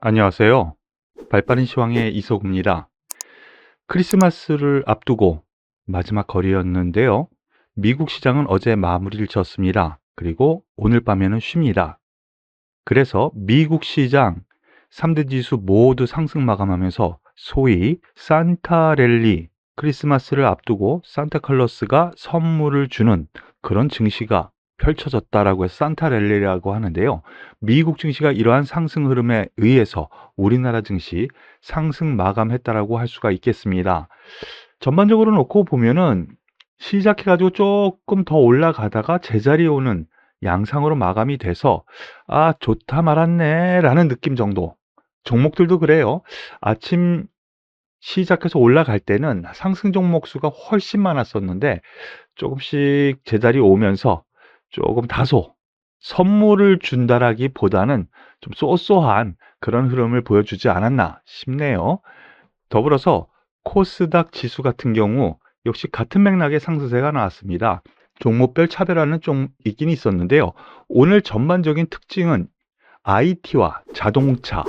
안녕하세요. 발빠른 시황의 이소구입니다. 크리스마스를 앞두고 마지막 거리였는데요. 미국 시장은 어제 마무리를 졌습니다. 그리고 오늘 밤에는 쉽니다. 그래서 미국 시장 3대 지수 모두 상승 마감하면서 소위 산타 랠리 크리스마스를 앞두고 산타클로스가 선물을 주는 그런 증시가 펼쳐졌다라고 해서 산타랠리라고 하는데요. 미국 증시가 이러한 상승 흐름에 의해서 우리나라 증시 상승 마감했다라고 할 수가 있겠습니다. 전반적으로 놓고 보면은 시작해가지고 조금 더 올라가다가 제자리에 오는 양상으로 마감이 돼서 아 좋다 말았네 라는 느낌 정도 종목들도 그래요 아침 시작해서 올라갈 때는 상승 종목 수가 훨씬 많았었는데 조금씩 제자리 오면서 조금 다소 선물을 준다라기보다는 좀 쏘쏘한 그런 흐름을 보여주지 않았나 싶네요. 더불어서 코스닥 지수 같은 경우 역시 같은 맥락의 상승세가 나왔습니다. 종목별 차별화는 좀 있긴 있었는데요. 오늘 전반적인 특징은 IT와 자동차,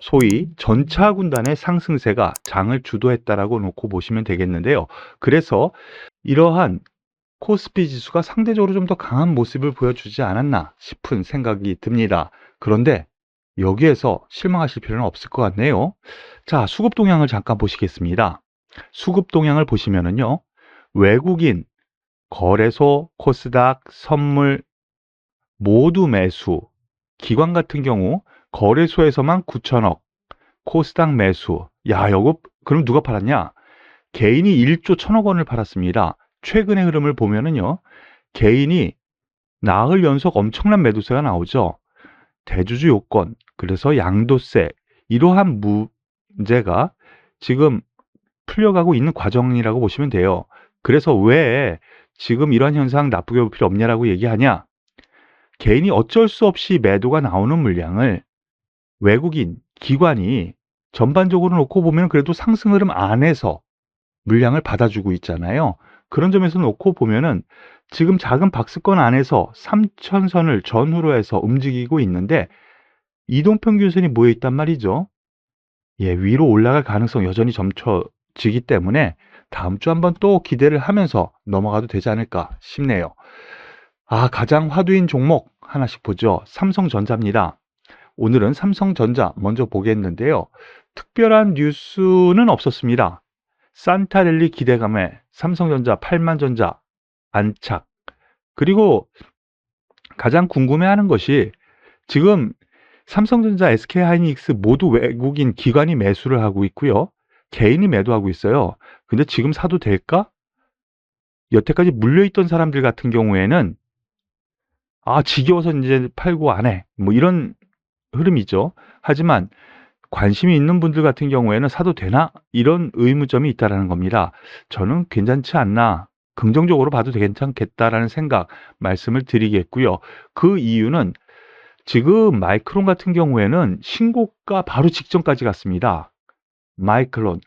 소위 전차 군단의 상승세가 장을 주도했다라고 놓고 보시면 되겠는데요. 그래서 이러한 코스피 지수가 상대적으로 좀 더 강한 모습을 보여주지 않았나 싶은 생각이 듭니다. 그런데 여기에서 실망하실 필요는 없을 것 같네요. 자, 수급 동향을 잠깐 보시겠습니다. 수급 동향을 보시면은요. 외국인, 거래소, 코스닥, 선물 모두 매수, 기관 같은 경우 거래소에서만 9천억, 코스닥 매수. 야, 여거 그럼 누가 팔았냐? 개인이 1조 1천억 원을 팔았습니다. 최근의 흐름을 보면은요. 개인이 나흘 연속 엄청난 매도세가 나오죠. 대주주 요건, 그래서 양도세, 이러한 문제가 지금 풀려가고 있는 과정이라고 보시면 돼요. 그래서 왜 지금 이러한 현상 나쁘게 볼 필요 없냐라고 얘기하냐? 개인이 어쩔 수 없이 매도가 나오는 물량을 외국인, 기관이 전반적으로 놓고 보면 그래도 상승 흐름 안에서 물량을 받아주고 있잖아요. 그런 점에서 놓고 보면은 지금 작은 박스권 안에서 3천선을 전후로 해서 움직이고 있는데 이동평균선이 모여 있단 말이죠. 예, 위로 올라갈 가능성 여전히 점쳐지기 때문에 다음 주 한번 또 기대를 하면서 넘어가도 되지 않을까 싶네요. 아, 가장 화두인 종목 하나씩 보죠. 삼성전자입니다. 오늘은 삼성전자 먼저 보겠는데요. 특별한 뉴스는 없었습니다. 산타랠리 기대감에 삼성전자, 팔만전자 안착. 그리고 가장 궁금해하는 것이 지금 삼성전자, SK하이닉스 모두 외국인 기관이 매수를 하고 있고요. 개인이 매도하고 있어요. 근데 지금 사도 될까? 여태까지 물려있던 사람들 같은 경우에는 아 지겨워서 이제 팔고 안 해. 뭐 이런 흐름이죠. 하지만 관심이 있는 분들 같은 경우에는 사도 되나? 이런 의무점이 있다라는 겁니다. 저는 괜찮지 않나? 긍정적으로 봐도 괜찮겠다라는 생각 말씀을 드리겠고요. 그 이유는 지금 마이크론 같은 경우에는 신고가 바로 직전까지 갔습니다. 마이크론.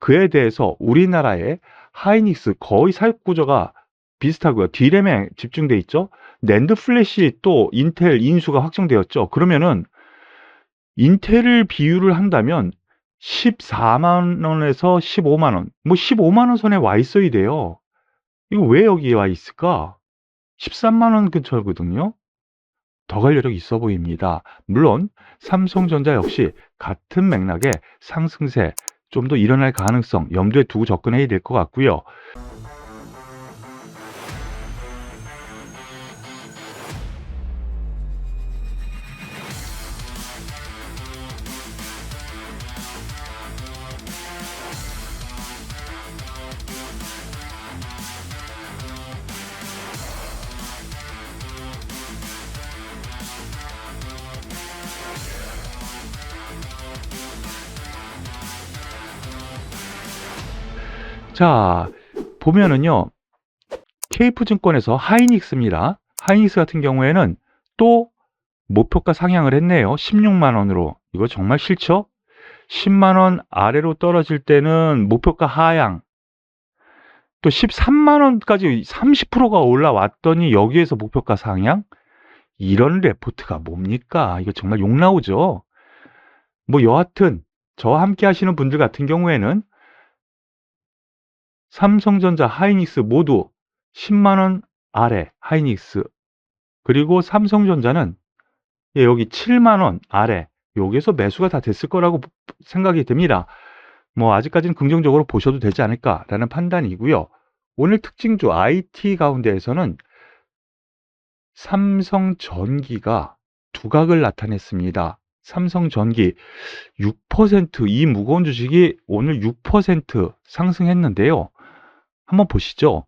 그에 대해서 우리나라의 하이닉스 거의 사육 구조가 비슷하고요. D램에 집중돼 있죠. 낸드 플래시 또 인텔 인수가 확정되었죠. 그러면은 인텔을 비유를 한다면 14만 원에서 15만 원, 뭐 15만 원 선에 와 있어야 돼요. 이거 왜 여기에 와 있을까? 13만 원 근처거든요. 더 갈 여력이 있어 보입니다. 물론 삼성전자 역시 같은 맥락의 상승세 좀 더 일어날 가능성 염두에 두고 접근해야 될 것 같고요. 자, 보면은요. 케이프증권에서 하이닉스입니다. 하이닉스 같은 경우에는 또 목표가 상향을 했네요. 16만 원으로. 이거 정말 싫죠? 10만 원 아래로 떨어질 때는 목표가 하향. 또 13만 원까지 30%가 올라왔더니 여기에서 목표가 상향? 이런 레포트가 뭡니까? 이거 정말 욕 나오죠? 뭐 여하튼 저와 함께 하시는 분들 같은 경우에는 삼성전자, 하이닉스 모두 10만 원 아래 하이닉스 그리고 삼성전자는 예, 여기 7만 원 아래 여기서 매수가 다 됐을 거라고 생각이 됩니다. 뭐 아직까지는 긍정적으로 보셔도 되지 않을까라는 판단이고요. 오늘 특징주 IT 가운데에서는 삼성전기가 두각을 나타냈습니다. 삼성전기 6%이 무거운 주식이 오늘 6% 상승했는데요. 한번 보시죠.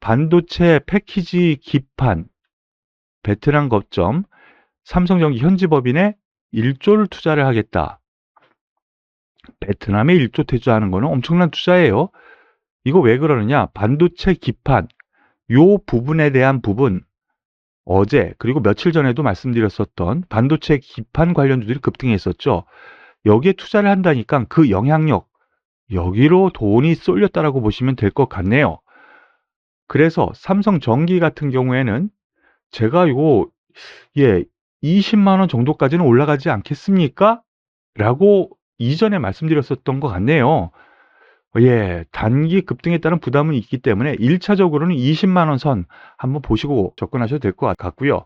반도체 패키지 기판 베트남 거점 삼성전기 현지 법인에 1조를 투자를 하겠다. 베트남에 1조 투자하는 거는 엄청난 투자예요. 이거 왜 그러느냐? 반도체 기판 요 부분에 대한 부분 어제 그리고 며칠 전에도 말씀드렸었던 반도체 기판 관련주들이 급등했었죠. 여기에 투자를 한다니까 그 영향력 여기로 돈이 쏠렸다라고 보시면 될 것 같네요. 그래서 삼성전기 같은 경우에는 제가 이거 예 20만 원 정도까지는 올라가지 않겠습니까? 라고 이전에 말씀드렸었던 것 같네요. 예, 단기 급등에 따른 부담은 있기 때문에 1차적으로는 20만 원 선 한번 보시고 접근하셔도 될 것 같고요.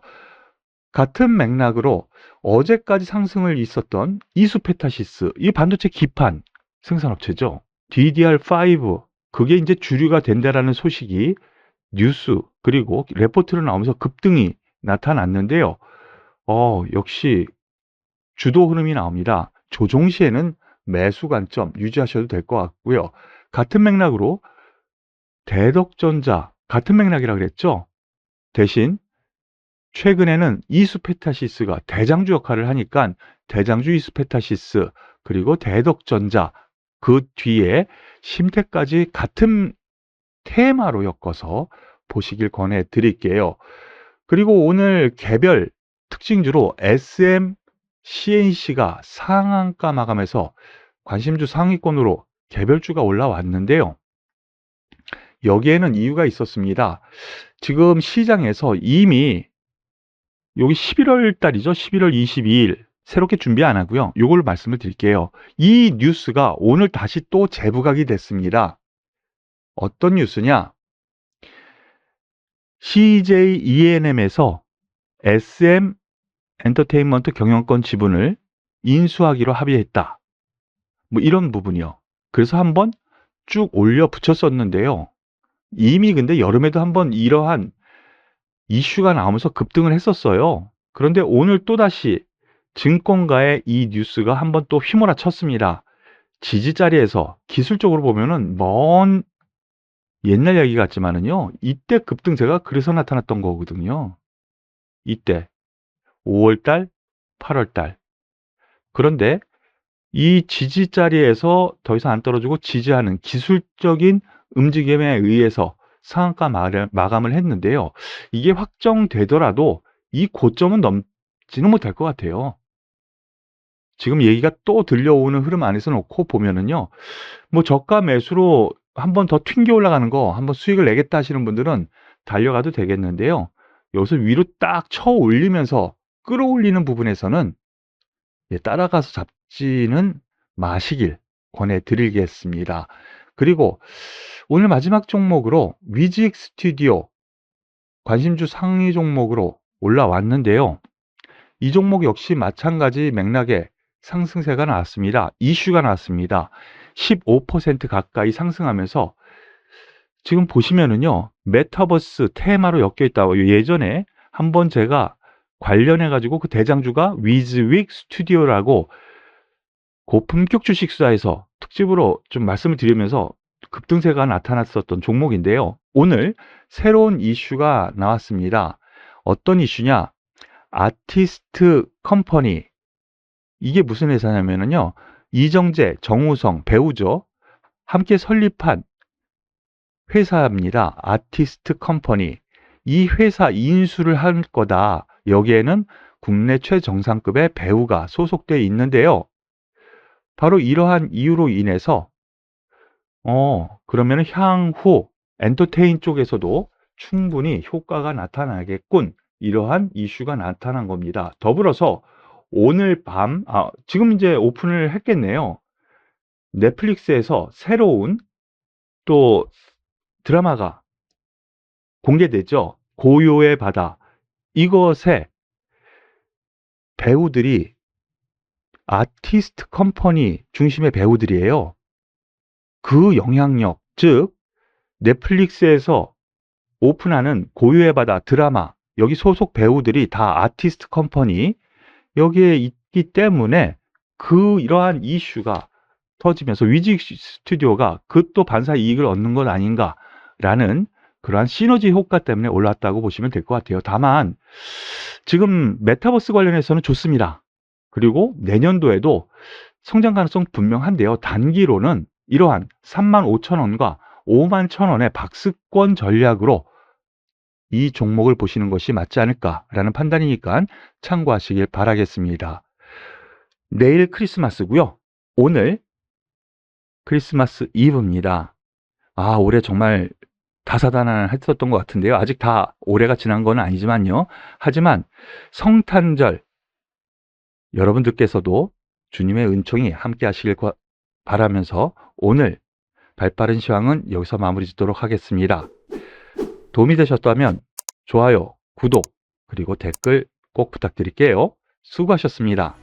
같은 맥락으로 어제까지 상승을 있었던 이수페타시스, 이 반도체 기판 생산업체죠. DDR5 그게 이제 주류가 된다라는 소식이 뉴스 그리고 레포트로 나오면서 급등이 나타났는데요. 어, 역시 주도 흐름이 나옵니다. 조종 시에는 매수 관점 유지하셔도 될 것 같고요. 같은 맥락으로 대덕전자 같은 맥락이라 그랬죠. 대신 최근에는 이수페타시스가 대장주 역할을 하니까 대장주 이수페타시스 그리고 대덕전자 그 뒤에 심태까지 같은 테마로 엮어서 보시길 권해 드릴게요. 그리고 오늘 개별 특징주로 SM CNC가 상한가 마감해서 관심주 상위권으로 개별주가 올라왔는데요. 여기에는 이유가 있었습니다. 지금 시장에서 이미 여기 11월 달이죠. 11월 22일 새롭게 준비 안 하고요. 이걸 말씀을 드릴게요. 이 뉴스가 오늘 다시 또 재부각이 됐습니다. 어떤 뉴스냐? CJ ENM에서 SM 엔터테인먼트 경영권 지분을 인수하기로 합의했다. 뭐 이런 부분이요. 그래서 한번 쭉 올려 붙였었는데요. 이미 근데 여름에도 한번 이러한 이슈가 나오면서 급등을 했었어요. 그런데 오늘 또다시 증권가의 이 뉴스가 한번 또 휘몰아 쳤습니다. 지지 자리에서 기술적으로 보면은 먼 옛날 이야기 같지만은요. 이때 급등세가 그래서 나타났던 거거든요. 이때 5월 달, 8월 달. 그런데 이 지지 자리에서 더 이상 안 떨어지고 지지하는 기술적인 움직임에 의해서 상한가 마감을 했는데요. 이게 확정되더라도 이 고점은 넘지는 못할 것 같아요. 지금 얘기가 또 들려오는 흐름 안에서 놓고 보면은요. 뭐 저가 매수로 한 번 더 튕겨 올라가는 거 한 번 수익을 내겠다 하시는 분들은 달려가도 되겠는데요. 여기서 위로 딱 쳐 올리면서 끌어올리는 부분에서는 예, 따라가서 잡지는 마시길 권해드리겠습니다. 그리고 오늘 마지막 종목으로 위직 스튜디오 관심주 상위 종목으로 올라왔는데요. 이 종목 역시 마찬가지 맥락에 상승세가 나왔습니다. 이슈가 나왔습니다. 15% 가까이 상승하면서 지금 보시면은요. 메타버스 테마로 엮여 있다고 예전에 한번 제가 관련해 가지고 그 대장주가 위즈윅 스튜디오라고 고품격 주식 수사에서 특집으로 좀 말씀을 드리면서 급등세가 나타났었던 종목인데요. 오늘 새로운 이슈가 나왔습니다. 어떤 이슈냐? 아티스트 컴퍼니. 이게 무슨 회사냐면요. 이정재, 정우성, 배우죠. 함께 설립한 회사입니다. 아티스트 컴퍼니. 이 회사 인수를 할 거다. 여기에는 국내 최정상급의 배우가 소속되어 있는데요. 바로 이러한 이유로 인해서 어, 그러면 향후 엔터테인 쪽에서도 충분히 효과가 나타나겠군. 이러한 이슈가 나타난 겁니다. 더불어서 오늘 밤, 아, 지금 이제 오픈을 했겠네요. 넷플릭스에서 새로운 또 드라마가 공개되죠. 고요의 바다. 이것에 배우들이 아티스트 컴퍼니 중심의 배우들이에요. 그 영향력, 즉 넷플릭스에서 오픈하는 고유의 바다 드라마 여기 소속 배우들이 다 아티스트 컴퍼니 여기에 있기 때문에 그 이러한 이슈가 터지면서 위직 스튜디오가 그 또 반사 이익을 얻는 것 아닌가라는 그러한 시너지 효과 때문에 올랐다고 보시면 될 것 같아요. 다만 지금 메타버스 관련해서는 좋습니다. 그리고 내년도에도 성장 가능성 분명한데요. 단기로는 이러한 3만 5천 원과 5만 천 원의 박스권 전략으로 이 종목을 보시는 것이 맞지 않을까라는 판단이니까 참고하시길 바라겠습니다. 내일 크리스마스고요. 오늘 크리스마스 이브입니다. 아, 올해 정말 다사다난했었던 것 같은데요. 아직 다 올해가 지난 건 아니지만요. 하지만 성탄절 여러분들께서도 주님의 은총이 함께 하시길 과- 바라면서 오늘 발빠른 시황은 여기서 마무리 짓도록 하겠습니다. 도움이 되셨다면 좋아요, 구독, 그리고 댓글 꼭 부탁드릴게요. 수고하셨습니다.